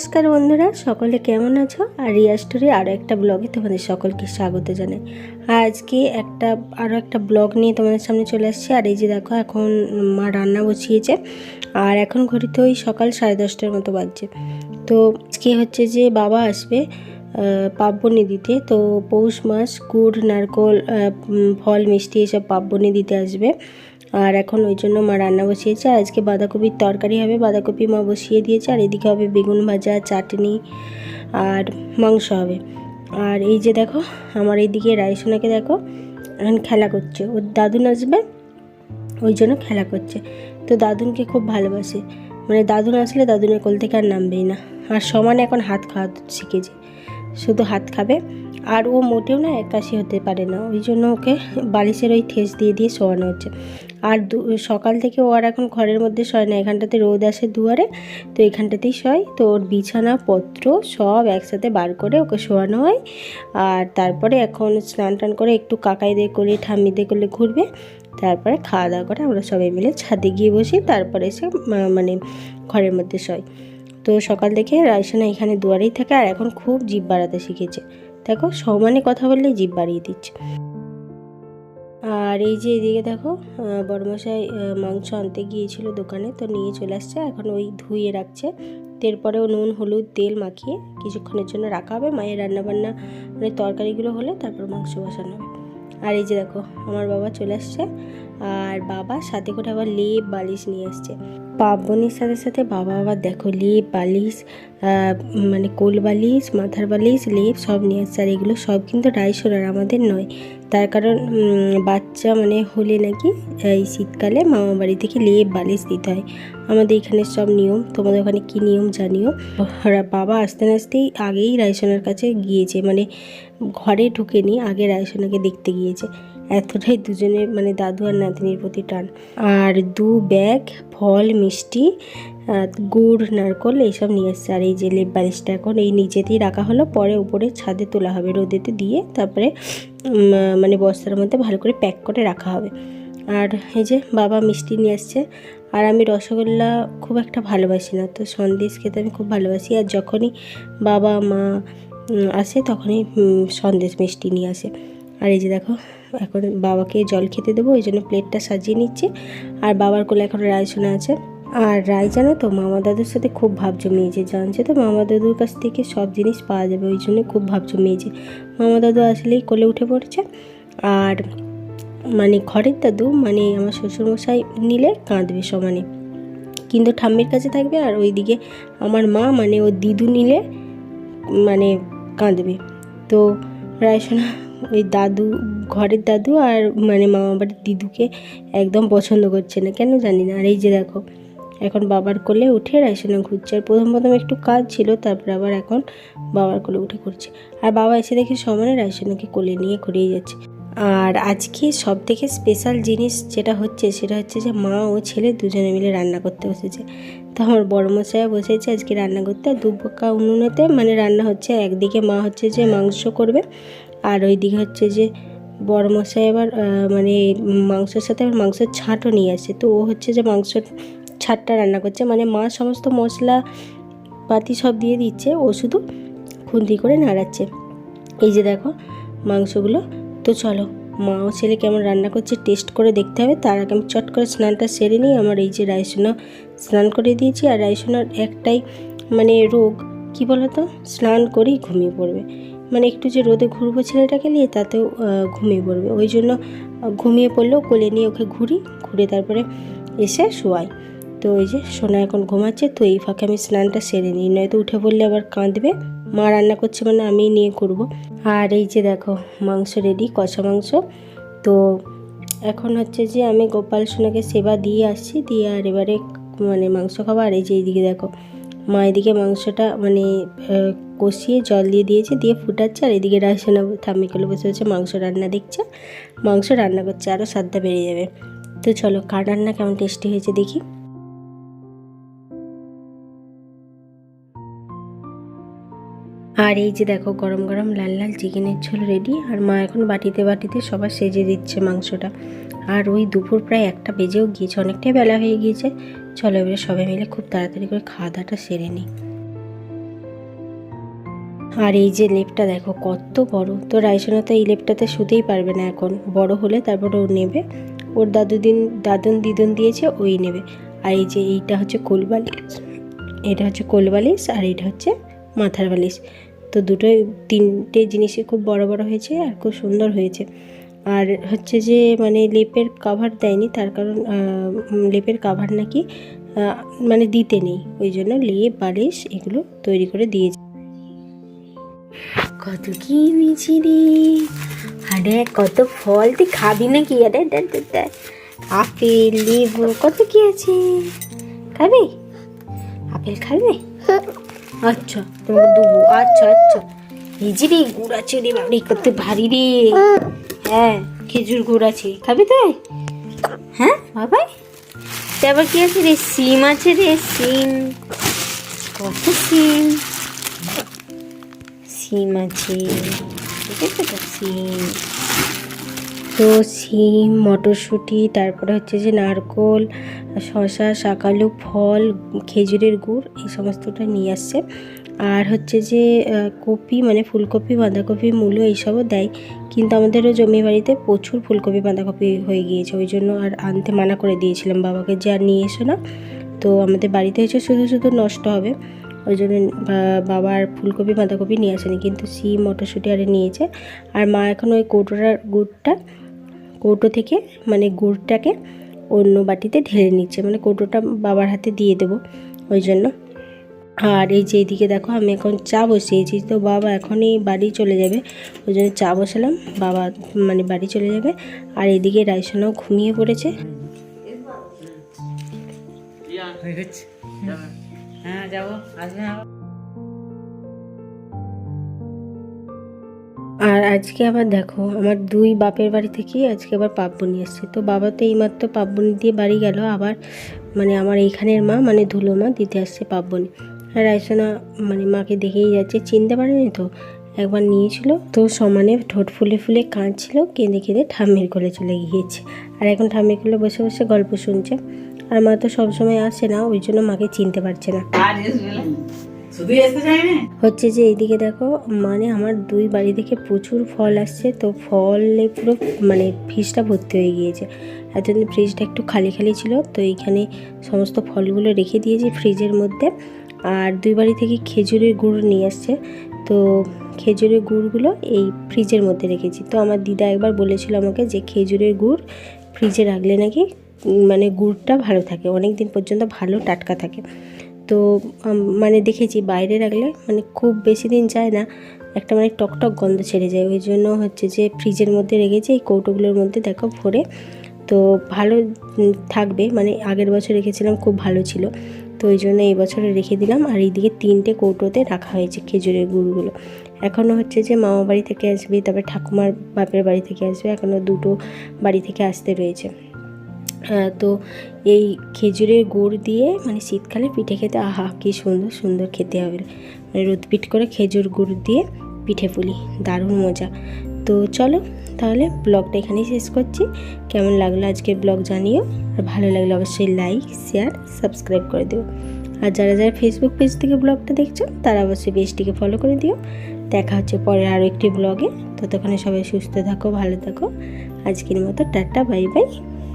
নমস্কার বন্ধুরা, সকলে কেমন আছো? আর রিয়া স্টোরি আরও একটা ব্লগে তোমাদের সকলকে স্বাগত জানাই। আজকে একটা আরও একটা ব্লগ নিয়ে তোমাদের সামনে চলে আসছি। আর এই যে দেখো, এখন মা রান্না বসিয়েছে। আর এখন ঘড়িতে ওই সকাল সাড়ে দশটার মতো বাজছে। তো আজকে হচ্ছে যে বাবা আসবে পার্বণী দিতে তো পৌষ মাস, গুড়, নারকোল ফল, মিষ্টি এসব পার্বণী দিতে আসবে। আর এখন ওই জন্য মা রান্না বসিয়েছে। আর আজকে বাঁধাকপির তরকারি হবে, বাঁধাকপি মা বসিয়ে দিয়েছে। আর এদিকে হবে বেগুন ভাজা, চাটনি আর মাংস হবে। আর এই যে দেখো, আমার এইদিকে রাইসোনাকে দেখো, এখন খেলা করছে। ওর দাদুন আসবে, ওই জন্য খেলা করছে। তো দাদুনকে খুব ভালোবাসে। মানে দাদুন আসলে দাদুনের কোল থেকে আর নামবেই না। আর সমানে এখন হাত খাওয়া শিখেছে। শুধু হাত খাবে। আর ও মোটেও না একাশি হতে পারে না, ওই জন্য ওকে বালিশের ওই ঠেস দিয়ে দিয়ে শোয়ানো হচ্ছে। আর সকাল থেকে ও আর এখন ঘরের মধ্যে শয় না, এখানটাতে রোদ আসে দুয়ারে, তো এখানটাতেই শয়। তো ওর বিছানা, পত্র সব একসাথে বার করে ওকে শোয়ানো হয়। আর তারপরে এখন স্নান টান করে একটু কাকাইদের কোলে, ঠাম্মিদের করলে ঘুরবে। তারপরে খাওয়া দাওয়া করে আমরা সবাই মিলে ছাদে গিয়ে বসি তারপরে এসে মানে ঘরের মধ্যে শয়। তো সকাল থেকে রায়সানা এখানে দুয়ারেই থাকে, আর এখন খুব জিভ বাড়াতে শিখেছে। দেখো সমানে কথা বললেই জিভ বাড়িয়ে দিচ্ছে। আর এই যে এদিকে দেখো বড়মশাই মাংস আনতে গিয়েছিল দোকানে, তো নিয়ে চলে আসছে। এখন ওই ধুয়ে রাখছে। এরপরেও নুন, হলুদ, তেল মাখিয়ে কিছুক্ষণের জন্য রাখা হবে। মায়ের রান্নাবান্না মানে তরকারিগুলো হলে তারপর মাংস বসানো হবে। আর এই যে দেখো, আমার বাবা চলে আসছে। আর বাবা সাথে করে আবার লেপ বালিশ নিয়ে আসছে পাবনির সাথে সাথে বাবা আবার দেখো লেপ বালিশ মানে কোল বালিশ, মাথার বালিশ, লেপ সব নিয়ে আসছে আর এগুলো সব কিন্তু রাইসোনার আমাদের নয়। তার কারণ বাচ্চা মানে হলে নাকি এই শীতকালে মামা বাড়ি থেকে লেপ বালিশ দিতে হয়। আমাদের এখানে সব নিয়ম, তোমাদের ওখানে কী নিয়ম জানিও? বাবা আসতে আসতেই আগেই রাইসোনার কাছে গিয়েছে মানে ঘরে ঢুকেনি, আগে রায়সোনাকে দেখতে গিয়েছে। এতটাই দুজনে মানে দাদু আর নাতনির প্রতি টান। আর দু ব্যাগ, ফল, মিষ্টি গুড়, নারকল এইসব নিয়ে এসছে। আর এই যে লেপ বালিশটা এখন এই নিচেতেই রাখা হলো। পরে উপরে ছাদে তোলা হবে। রোদেতে দিয়ে তারপরে মানে বস্তার মধ্যে ভালো করে প্যাক করে রাখা হবে। আর এই যে বাবা মিষ্টি নিয়ে আসছে। আর আমি রসগোল্লা খুব একটা ভালোবাসি না। তো সন্দেশ খেতে আমি খুব ভালোবাসি। আর যখনই বাবা, মা আসে তখনই সন্দেশ মিষ্টি নিয়ে আসে। আর এই যে দেখো এখন বাবাকে জল খেতে দেবো, ওই জন্য প্লেটটা সাজিয়ে নিচ্ছে। আর বাবার কোলে এখন রায় শোনা আছে। আর রায় জানো তো, মামা দাদুর সাথে খুব ভাব জমিয়েছে, জানছে তো? মামা দাদুর কাছ থেকে সব জিনিস পাওয়া যাবে, ওই জন্য খুব ভাব জমিয়েছে। মামা দাদু আসলেই কোলে উঠে পড়ছে। আর মানে ঘরের দাদু মানে আমার শ্বশুরমশাই নিলে কাঁদবে সমানে। কিন্তু ঠাম্মির কাছে থাকবে আর ওইদিকে আমার মা মানে ও দিদু নিলে মানে কাঁদবে। তো রায়সোনা ওই দাদু, ঘরের দাদু আর মানে মামা বাড়ির দিদুকে একদম পছন্দ করছে না। কেন জানি না। আর এই যে দেখো, এখন বাবার কোলে উঠে রাইসোনা ঘুরছে। আর প্রথম প্রথম একটু কাজ ছিল, তারপর আবার এখন বাবার কোলে উঠে করছে আর বাবা এসে দেখে সমানে রাইসোনাকে কোলে নিয়ে ঘুরিয়ে যাচ্ছে। আর আজকে সব থেকে স্পেশাল জিনিস যেটা হচ্ছে, সেটা হচ্ছে যে মা ও ছেলে দুজনে মিলে রান্না করতে বসেছে। তো আমার বড় মশাই বসেছে আজকে রান্না করতে। আর দুপকা উনুনেতে মানে রান্না হচ্ছে, একদিকে মা হচ্ছে যে মাংস করবে, আর ওইদিকে হচ্ছে যে বড় মশাই আবার মানে মাংসের সাথে আবার মাংসের ছাঁটও নিয়ে আসে। তো ও হচ্ছে যে মাংসের ছাটটা রান্না করছে। মানে মা সমস্ত মশলা পাতি সব দিয়ে দিচ্ছে, ও শুধু খুন্তি করে নাড়াচ্ছে। এই যে দেখো মাংসগুলো তো চলো, মা ও ছেলে কেমন রান্না করছে টেস্ট করে দেখতে হবে। তার আগে আমি চট করে স্নানটা সেরে নিই। আমার এই যে রাইসোনা স্নান করে দিয়েছি আর রাইসোনার একটাই মানে রোগ, কি বলতো? স্নান করেই ঘুমিয়ে পড়বে। মানে একটু যে রোদে ঘুরবো ছেলেটাকে নিয়ে তাতেও ঘুমিয়ে পড়বে। ওই জন্য ঘুমিয়ে পড়লেও কোলে নিয়ে ওকে ঘুরি, ঘুরে তারপরে এসে শোয়াই। তো ওই যে সোনা এখন ঘুমাচ্ছে, তো এই ফাঁকে আমি স্নানটা সেরে নিই। নয়তো উঠে পড়লে আবার কাঁদবে। মা রান্না করছে মানে আমি নিয়ে করব। আর এই যে দেখো, মাংস রেডি কষা মাংস। তো এখন হচ্ছে যে আমি গোপাল সোনাকে সেবা দিয়ে আসছি, দিয়ে আর এবারে মানে মাংস খাব। আর এই যে এইদিকে দেখো, মা এদিকে মাংসটা মানে কষিয়ে জল দিয়ে দিয়েছে, দিয়ে ফুটাচ্ছে। আর এদিকে রাসনা ঠাম্মিগুলো বসে বসে মাংস রান্না দেখছে। মাংস রান্না করছে আরও স্বাদটা বেড়ে যাবে। তো চলো, কার রান্না কেমন টেস্টি হয়েছে দেখি। আর এই যে দেখো, গরম গরম লাল লাল চিকেনের ঝোল রেডি আর মা এখন বাটিতে বাটিতে সবার সেজে দিচ্ছে মাংসটা। আর ওই দুপুর প্রায় একটা বেজেও গিয়েছে, অনেকটাই বেলা হয়ে গিয়েছে। চলো এবারে সবাই মিলে খুব তাড়াতাড়ি করে খাওয়া দাওয়াটা সেরে নিই। আর এই যে লেপটা দেখো, কত বড়। তো রাইসোনা তো এই লেপটাতে শুতেই পারবে না এখন। বড় হলে তারপরে ও নেবে। ওর দাদু দিন দাদুন দিদুন দিয়েছে, ওই নেবে। আর এই যে এইটা হচ্ছে কোলবালিশ, এটা হচ্ছে কোলবালিশ, আর এটা হচ্ছে মাথার বালিশ। তো দুটোই, তিনটে জিনিসই খুব বড় বড় হয়েছে আর খুব সুন্দর হয়েছে। আর হচ্ছে যে মানে লেপের কাভার দেয়নি, তার কারণ লেপের কাভার নাকি মানে দিতে নেই। ওই জন্য লেপ, বালিশ এগুলো তৈরি করে দিয়েছে। কত কি এনেছি রে? আরে কত ফল, তুই খাবি নাকি? আরে। আপেল, লেবু, কত কি আছে? খাবি? আপেল খাবে? আচ্ছা তোমাকে দেবো। আচ্ছা আচ্ছা। এই রে, গুড় আছে রে বাবরে কত ভারী রে। হ্যাঁ খেজুর গুড় আছে। খাবি তুই হ্যাঁ বাবাই? তা আবার কি আছে রে? সিম আছে রে, সিম। কত সিম? সিম আছে। তো? সিম। তো সিম, মটরশুঁটি, তারপরে হচ্ছে যে নারকোল শশা শাকালু, ফল, খেজুরের গুড়, এই সমস্তটা নিয়ে আসছে। আর হচ্ছে যে কপি মানে ফুলকপি, বাঁধাকপি, মূলো এইসবও দেয়। কিন্তু আমাদেরও জমি বাড়িতে প্রচুর ফুলকপি, বাঁধাকপি হয়ে গিয়েছে। ওই জন্য আর আনতে মানা করে দিয়েছিলাম বাবাকে যে, আর নিয়ে এসো না। তো আমাদের বাড়িতে হচ্ছে শুধু শুধু নষ্ট হবে। ওই জন্য বা- বাবা আর ফুলকপি, বাঁধাকপি নিয়ে আসেনি। কিন্তু সিম, মটরশুঁটি আরে নিয়েছে। আর মা এখন ওই কৌটোটার গুড়টা কৌটো থেকে মানে গুড়টাকে অন্য বাটিতে ঢেলে নিচ্ছে। মানে কৌটোটা বাবার হাতে দিয়ে দেবো ওই জন্য। আর এই যে এইদিকে দেখো, আমি এখন চা বসিয়েছি। তো বাবা এখনই বাড়ি চলে যাবে। ওই জন্য চা বসালাম। বাবা মানে বাড়ি চলে যাবে। আর এদিকে রাইসোনাও ঘুমিয়ে পড়েছে। হ্যাঁ যাব। আসবে আর আজকে আবার দেখো, আমার দুই বাপের বাড়ি থেকেই আজকে আবার পাপ্পনি এসছে। তো বাবা তো এইমাত্র পাপ্পনি দিয়ে বাড়ি গেল, আবার মানে আমার এইখানের মা মানে ধুলো মা দিতে আসছে পাপ্পনি। আর রাইসোনা মানে মাকে দেখেই যাচ্ছে, চিনতে পারেনি তো? একবার নিয়েছিল, তো সমানে ঠোঁট ফুলে ফুলে কাঁদছিল, কেঁদে কেঁদে ঠাম্মির কোলে চলে গিয়েছে। আর এখন ঠাম্মির কোলে বসে বসে গল্প শুনছে। আর মা তো সবসময় আসে না, ওই জন্য মাকে চিনতে পারছে না? হচ্ছে যে এইদিকে দেখো মানে আমার দুই বাড়ি থেকে প্রচুর ফল আসছে, তো ফলে পুরো মানে ফ্রিজটা ভর্তি হয়ে গিয়েছে। এতদিন ফ্রিজটা একটু খালি খালি ছিল, তো এইখানে সমস্ত ফলগুলো রেখে দিয়েছি ফ্রিজের মধ্যে। আর দুই বাড়ি থেকে খেজুরের গুড় নিয়ে আসছে, তো খেজুরের গুড়গুলো এই ফ্রিজের মধ্যে রেখেছি। তো আমার দিদা একবার বলেছিল আমাকে যে খেজুরের গুড় ফ্রিজে রাখলে নাকি মানে গুড়টা ভালো থাকে অনেক দিন পর্যন্ত ভালো টাটকা থাকে। তো মানে দেখেছি বাইরে রাখলে মানে খুব বেশি দিন যায় না, একটা মানে টকটক গন্ধ ছেড়ে যায়। ওই জন্য হচ্ছে যে ফ্রিজের মধ্যে রেখেছি, এই কৌটোগুলোর মধ্যে দেখো ভরে। তো ভালো থাকবে মানে আগের বছর রেখেছিলাম, খুব ভালো ছিল। তো ওই জন্য এই বছরে রেখে দিলাম। আর এইদিকে তিনটে কৌটোতে রাখা হয়েছে খেজুরের গুড়গুলো। এখনও হচ্ছে যে মামা বাড়ি থেকে আসবে, তারপরে ঠাকুমার বাপের বাড়ি থেকে আসবে এখনও দুটো বাড়ি থেকে আসতে রয়েছে। তো এই খেজুরের গুড় দিয়ে মানে শীতকালে পিঠে খেতে, আহা, কি সুন্দর সুন্দর খেতে হবে। মানে রোদপিট করে খেজুর গুড় দিয়ে পিঠে পুলি, দারুণ মজা। তো চলো, তাহলে ব্লগটা এখানেই শেষ করছি। কেমন লাগল আজকের ব্লগ জানিও। আর ভালো লাগলে অবশ্যই লাইক, শেয়ার, সাবস্ক্রাইব করে দিও। আর যারা যারা ফেসবুক পেজ থেকে ব্লগটা দেখছ, তারা অবশ্যই পেজটিকে ফলো করে দিও। দেখা হচ্ছে পরে আরও একটি ব্লগে। ততক্ষণে সবাই সুস্থ থাকো, ভালো থাকো। আজকের মতো টাটা, বাই বাই।